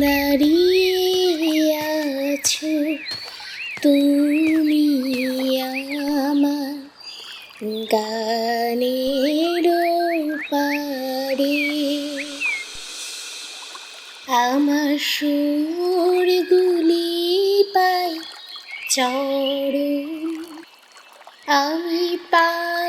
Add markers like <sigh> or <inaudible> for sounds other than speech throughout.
দাঁড়িয়ে আছো তুমি আমার গানের পারে। আমার সুরগুলি পাই চরণ আমি পাইনি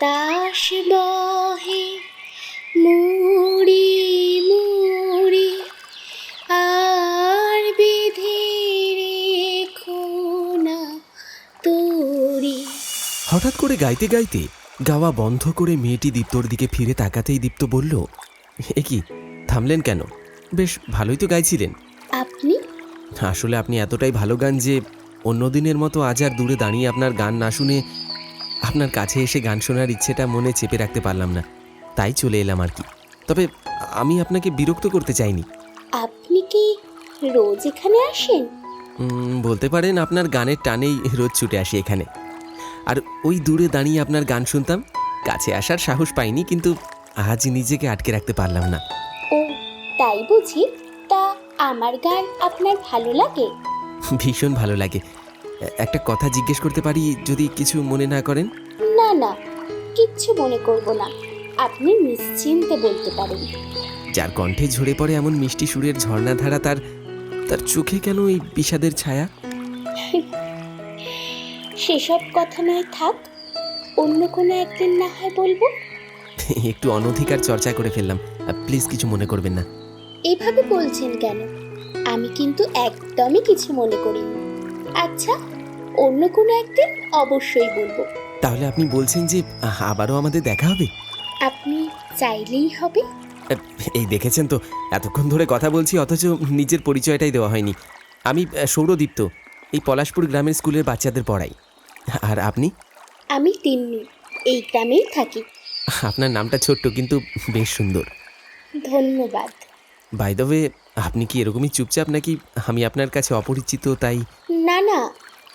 বাতাস বহে মুড়ি মুড়ি আর বিধি রেখো না তোরি হঠাৎ করে গাইতে গাইতে গাওয়া বন্ধ করে মেয়েটি দীপ্তর দিকে ফিরে তাকাতেই দীপ্ত বলল এ কি থামলেন কেন? বেশ ভালোই তো গাইছিলেন। আপনি? আসলে আপনি এতটাই ভালো গান যে অন্য দিনের মতো আজ আর দূরে দাঁড়িয়ে আপনার গান না শুনে আপনার কাছে এসে গান শোনার ইচ্ছেটা মনে চেপে রাখতে পারলাম না। তাই চলে এলাম আর কি। তবে আমি আপনাকে বিরক্ত করতে চাইনি। আপনি কি রোজ এখানে আসেন? বলতে পারেন আপনার গানের টানেই রোজ ছুটে আসি এখানে। আর ওই দূরে দাঁড়িয়ে আপনার গান শুনতাম। কাছে আসার সাহস পাইনি কিন্তু আজ নিজেকে আটকে রাখতে পারলাম না। ও তাই বুঝি? তা আমার গান আপনার ভালো লাগে? ভীষণ ভালো লাগে। একটা কথা জিজ্ঞেস করতে পারি যদি কিছু মনে না করেন? না না কিচ্ছু মনে করব না। আপনি নিশ্চিন্তে বলতে পারেন। যার কণ্ঠে ঝরে পড়ে এমন মিষ্টি সুরের ঝর্ণাধারা তার তার চোখে কেন এই বিষাদের ছায়া? সেসব কথা নয় থাক। অন্য কোনো একদিন না হয় বলব। একটু অনধিকার চর্চা করে ফেললাম। প্লিজ কিছু মনে করবেন না। এভাবে বলছেন কেন? আমি কিন্তু একদমই কিছু মনে করিনি। আচ্ছা অন্য কোনো একদিন অবশ্যই বলব। তাহলে আপনি বলছেন যে আহ, আবারও আমাদের দেখা হবে? আপনি চাইলেই হবে। আহ, এই দেখেছেন তো এতক্ষণ ধরে কথা বলছি অথচ নিজের পরিচয়টাই দেওয়া হয়নি। আমি আহ, সৌরদীপ্ত এই পলাশপুর গ্রামের স্কুলের বাচ্চাদের পড়াই। আর আপনি? আমি তিন্নি এই গ্রামেই থাকি। আপনার নামটা ছোট্ট কিন্তু বেশ সুন্দর। ধন্যবাদ। বাই দ্য ওয়ে আপনি কি এরকমই চুপচাপ নাকি আমি আপনার কাছে অপরিচিত তাই না না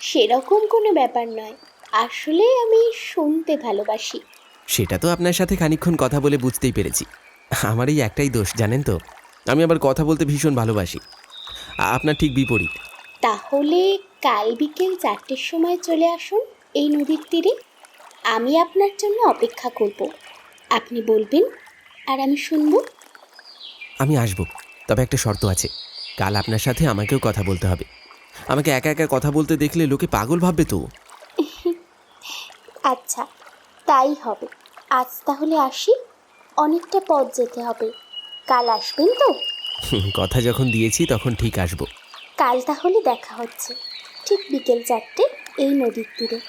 সেরকম কোনো ব্যাপার নয়। আসলে আমি শুনতে ভালোবাসি। সেটা তো আপনার সাথে খানিকক্ষণ কথা বলে বুঝতেই পেরেছি। আমার এই একটাই দোষ জানেন তো? আমি আবার কথা বলতে ভীষণ ভালোবাসি। আপনার ঠিক বিপরীত। তাহলে কাল বিকেল চারটের সময় চলে আসুন এই নদীর তীরে। আমি আপনার জন্য অপেক্ষা করব। আপনি বলবেন আর আমি শুনব। আমি আসব তবে একটা শর্ত আছে। কাল আপনার সাথে আমাকেও কথা বলতে হবে। আমাকে একা একা কথা বলতে দেখলে লোকে পাগল ভাববে তো। আচ্ছা তাই হবে। আজ তাহলে আসি অনেকটা পথ যেতে হবে। কাল আসবেন তো? কথা যখন দিয়েছি তখন ঠিক আসব। কাল তাহলে দেখা হচ্ছে। ঠিক বিকেল চারটে এই নদীর তীরে।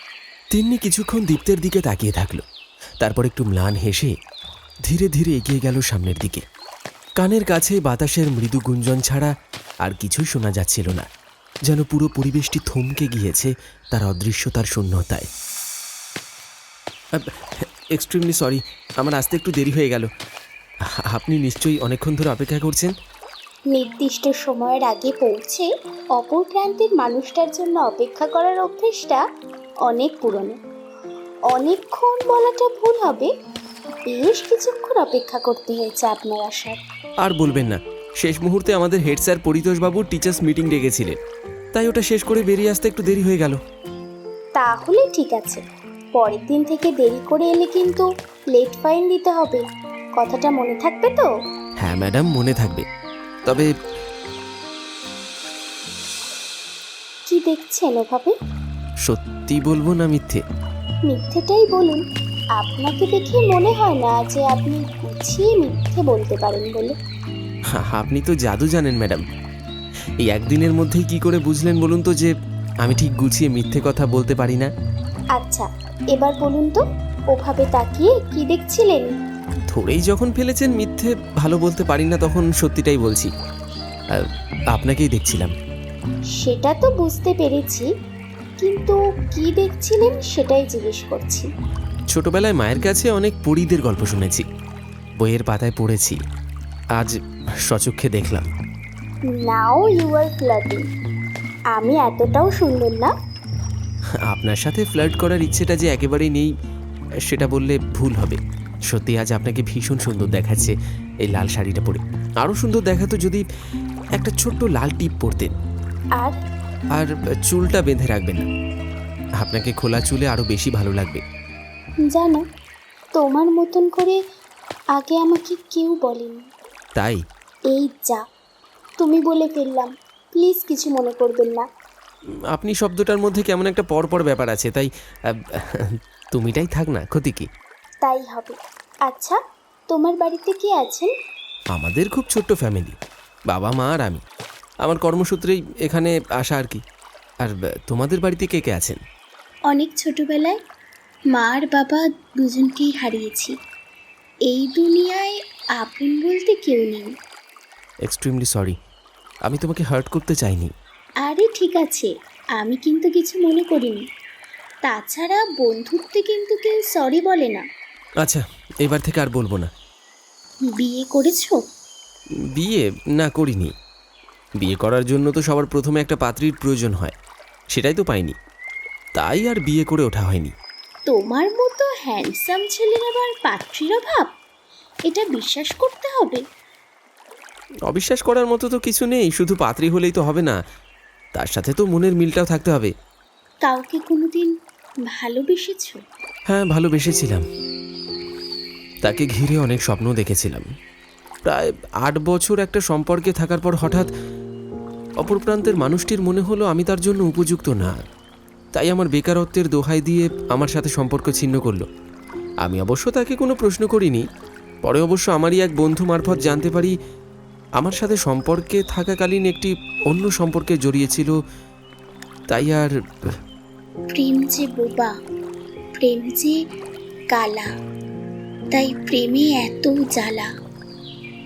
তিন্নি কিছুক্ষণ দীপ্তের দিকে তাকিয়ে থাকল। তারপর একটু ম্লান হেসে ধীরে ধীরে এগিয়ে গেল সামনের দিকে। কানের কাছে বাতাসের মৃদু গুঞ্জন ছাড়া আর কিছুই শোনা যাচ্ছিল না। যেন পুরো পরিবেশটি থমকে গিয়েছে তার অদৃশ্যতার শূন্যতায়। এক্সট্রিমলি সরি আমার আসতে একটু দেরি হয়ে গেল। আপনি নিশ্চয়ই অনেকক্ষণ ধরে অপেক্ষা করছেন? নির্দিষ্ট সময়ের আগে পৌঁছে অপর প্রান্তের মানুষটার জন্য অপেক্ষা করার অভ্যেসটা অনেক পুরনো। অনেকক্ষণ বলাটা ভুল হবে বেশ কিছুক্ষণ অপেক্ষা করতে হয়েছে আপনার আসার। আর বলবেন না শেষ মুহূর্তে আমাদের হেড স্যার পরিতোষবাবু টিচার্স মিটিং ডেকেছিলেন। তাই ওটা শেষ করে বেরিয়ে আসতে একটু দেরি হয়ে গেল। তাহলে ঠিক আছে। পরের দিন থেকে দেরি করে এলে কিন্তু লেট ফাইন দিতে হবে। কথাটা মনে থাকবে তো? হ্যাঁ ম্যাডাম মনে থাকবে। তবে কি দেখছেন ওভাবে? সত্যি বলব না মিথ্যে? মিথ্যেটাই বলুন। আপনাকে দেখে মনে হয় না যে আপনি গুছিয়ে মিথ্যে বলতে পারেন বলে। আপনি তো জাদু জানেন ম্যাডাম এই একদিনের মধ্যেই কি করে বুঝলেন বলুন তো যে আমি ঠিক গুছিয়ে মিথ্যে কথা বলতে পারি না? আচ্ছা এবার বলুন তো ওভাবে তাকিয়ে কি দেখছিলেন? ধরেই যখন ফেলেছেন মিথ্যে ভালো বলতে পারি না তখন সত্যিটাই বলছি। আপনাকেই দেখছিলাম। সেটা তো বুঝতে পেরেছি কিন্তু কি দেখছিলেন সেটাই জিজ্ঞেস করছি। ছোটবেলায় মায়ের কাছে অনেক পরীদের গল্প শুনেছি। বইয়ের পাতায় পড়েছি। আজ সচক্ষে দেখলাম। নাও ইউ আর ফ্লাটিং আমি এতটাও সুন্দর না। আপনার সাথে ফ্লার্ট করার ইচ্ছেটা যে একেবারেই নেই সেটা বললে ভুল হবে। সত্যি আজ আপনাকে ভীষণ সুন্দর দেখাচ্ছে এই লাল শাড়িটা পরে। আরও সুন্দর দেখাতো যদি একটা ছোট্ট লাল টিপ পরতেন। আর? আর চুলটা বেঁধে রাখবেন না। আপনাকে খোলা চুলে আরও বেশি ভালো লাগবে। জানো তোমার মতন করে আগে আমাকে কেউ বলেনি। তাই? এই যা তুমি বলে ফেললাম। প্লিজ কিছু মনে করবেন না। আপনি শব্দটার মধ্যে কেমন একটা পরপর ব্যাপার আছে তাই তুমিটাই থাক না ক্ষতি কি? তাই হবে। আচ্ছা তোমার বাড়িতে কে আছেন? আমাদের খুব ছোট্ট ফ্যামিলি বাবা মা আর আমি। আমার কর্মসূত্রেই এখানে আসা আর কি। আর তোমাদের বাড়িতে কে কে আছেন? অনেক ছোটবেলায় মা আর বাবা দুজনকেই হারিয়েছি। এই দুনিয়ায় আপন বলতে কেউ নেই। এক্সট্রিমলি সরি আমি তোমাকে হার্ট করতে চাইনি। আরে ঠিক আছে আমি কিন্তু কিছু মনে করিনি। তাছাড়া বন্ধুত্বে কিন্তু কেউ সরি বলে না। আচ্ছা এবার থেকে আর বলব না। বিয়ে করেছ? বিয়ে? না করিনি। বিয়ে করার জন্য তো সবার প্রথমে একটা পাত্রীর প্রয়োজন হয়। সেটাই তো পাইনি। তাই আর বিয়ে করে ওঠা হয়নি। তোমার মতো হ্যান্ডসাম ছেলের আবার পাত্রীর অভাব? এটা বিশ্বাস করতে হবে। অবিশ্বাস করার মতো তো কিছু নেই শুধু পাত্রী হলেই তো হবে না। তার সাথে তো মনের মিলটাও থাকতে হবে। কাউকে কোনোদিন ভালোবেসেছো? হ্যাঁ ভালোবেসেছিলাম। তাকে ঘিরে অনেক স্বপ্ন দেখেছিলাম। প্রায় আট বছর একটা সম্পর্কে থাকার পর হঠাৎ অপর প্রান্তের মানুষটির মনে হলো আমি তার জন্য উপযুক্ত না। তাই আমার বেকারত্বের দোহাই দিয়ে আমার সাথে সম্পর্ক ছিন্ন করল। আমি অবশ্য তাকে কোনো প্রশ্ন করিনি। পরে অবশ্য আমারই এক বন্ধু মারফত জানতে পারি আমার সাথে সম্পর্কে থাকাকালীন একটি অন্য সম্পর্কে জড়িয়েছিল তাই আর প্রেম যে বোবা প্রেম যে কালা তাই প্রেমে এত জ্বালা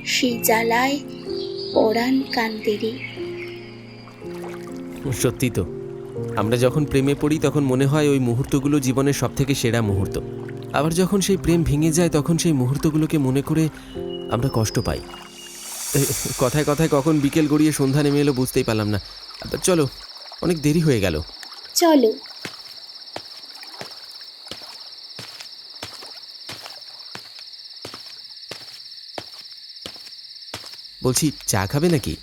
সেই জ্বালায় পরাণ কান্দেরে। সত্যি তো আমরা যখন প্রেমে পড়ি তখন মনে হয় ওই মুহূর্তগুলো জীবনের সব থেকে সেরা মুহূর্ত। আবার যখন সেই প্রেম ভেঙে যায় তখন সেই মুহূর্তগুলোকে মনে করে আমরা কষ্ট পাই। কথায় কথায় কখন বিকেল গড়িয়ে সন্ধ্যা নেমে এলো বুঝতেই পারলাম না। চলো অনেক দেরি হয়ে গেল। চলো। বলছি চা খাবে নাকি?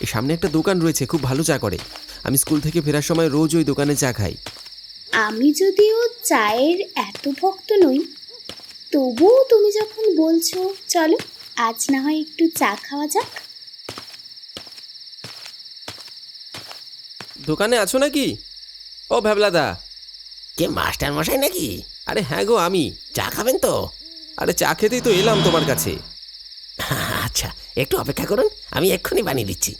এই সামনে একটা দোকান রয়েছে খুব ভালো চা করে। আমি স্কুল থেকে ফেরার সময় রোজ ওই দোকানে চা খাই। আমি যদিও চায়ের এত ভক্ত নই তবুও তুমি যখন বলছো চলো। আজ না হয় একটু চা খাওয়া যাক। দোকানে আছো নাকি? ও ভ্যাবলাদা। কে মাস্টার মশাই নাকি? আরে হ্যাঁ গো আমি। চা খাবেন তো? আরে চা খেতেই তো এলাম তোমার কাছে। আচ্ছা একটু অপেক্ষা করুন আমি এক্ষুনি বানিয়ে দিচ্ছি।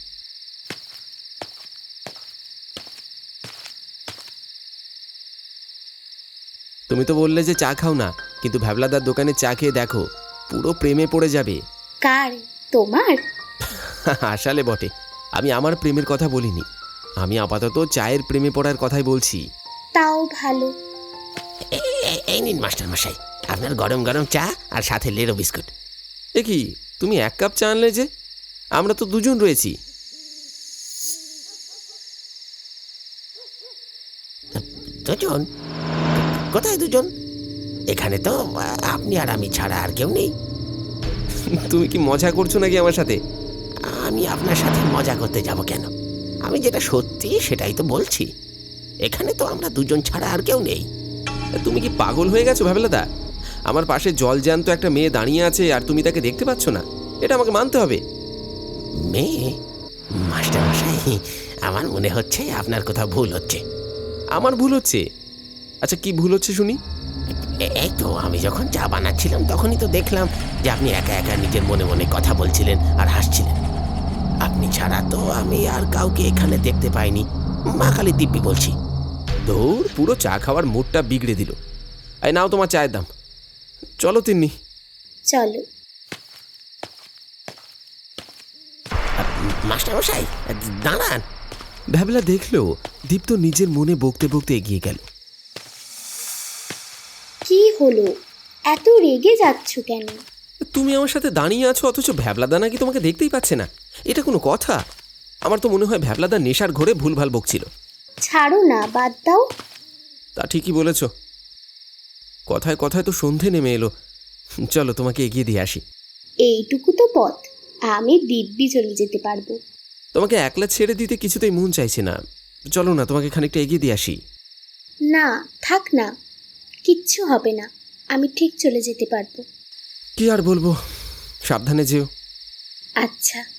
তুমি তো বললে যে চা খাও না কিন্তু ভ্যাবলাদার দোকানে চা খেয়ে দেখো। পুরো প্রেমে পড়ে যাবে। কার? তোমার? <laughs> আসালে বটে। আমি আমার প্রেমের কথা বলিনি। আমি আপাতত চায়ের প্রেমে পড়ার কথাই বলছি। তাও ভালো। এই নিন মাস্টার মশাই আপনার গরম গরম চা আর সাথে লেরো বিস্কুট। এ কি তুমি এক কাপ চা আনলে যে? আমরা তো দুজন রয়েছি। দুজন? কোথায় দুজন? এখানে তো আপনি আর আমি ছাড়া আর কেউ নেই। তুমি কি মজা করছ নাকি আমার সাথে? আমি আপনার সাথে মজা করতে যাব কেন? আমি যেটা সত্যি সেটাই তো বলছি। এখানে তো আমরা দুজন ছাড়া আর কেউ নেই। তুমি কি পাগল হয়ে গেছো ভ্যাবলাদা আমার পাশে জল জ্যান্ত একটা মেয়ে দাঁড়িয়ে আছে আর তুমি তাকে দেখতে পাচ্ছ না। এটা আমাকে মানতে হবে। মেয়ে? মাস্টার মশাই আমার মনে হচ্ছে আপনার কোথাও ভুল হচ্ছে। আমার ভুল হচ্ছে? আচ্ছা কি ভুল হচ্ছে শুনি? এই তো আমি যখন চা বানাচ্ছিলাম তখনই তো দেখলাম যে আপনি একা একা নিজের মনে মনে কথা বলছিলেন আর হাসছিলেন। আপনি ছাড়া তো আমি আর কাউকে এখানে দেখতে পাইনি। মা কালী দিব্যি বলছি। ধুর পুরো চা খাওয়ার মুডটা বিগড়ে দিল। এই নাও তোমার চায়ের দাম। চলো তিন্নি। চলো। মাস্টার মশাই দাঁড়ান। ভ্যাবলা দেখল দীপ্ত নিজের মনে বকতে বকতে এগিয়ে গেল। হলো। এত রেগে যাচ্ছ কেন? তুমি আমার সাথে দাঁড়িয়ে আছো অথচ ভ্যাবলাদা নাকি তোমাকে দেখতেই পাচ্ছে না। এটা কোনো কথা? আমার তো মনে হয় ভ্যাবলাদা নেশার ঘরে ভুল ভালো বকছিল। ছাড়ো না বাদ দাও। তা ঠিকই বলেছ। কথায় কথায় তো সন্ধে নেমে এলো। চলো তোমাকে এগিয়ে দিয়ে আসি। এইটুকু তো পথ আমি দিব্যি চলে যেতে পারব। তোমাকে একলা ছেড়ে দিতে কিছুতেই মন চাইছে না। চলো না তোমাকে খানিকটা এগিয়ে দিয়ে আসি। না থাক না। কিচ্ছু হবে না। আমি ঠিক চলে যেতে পারব। কি আর বলব? সাবধানে যেও। আচ্ছা।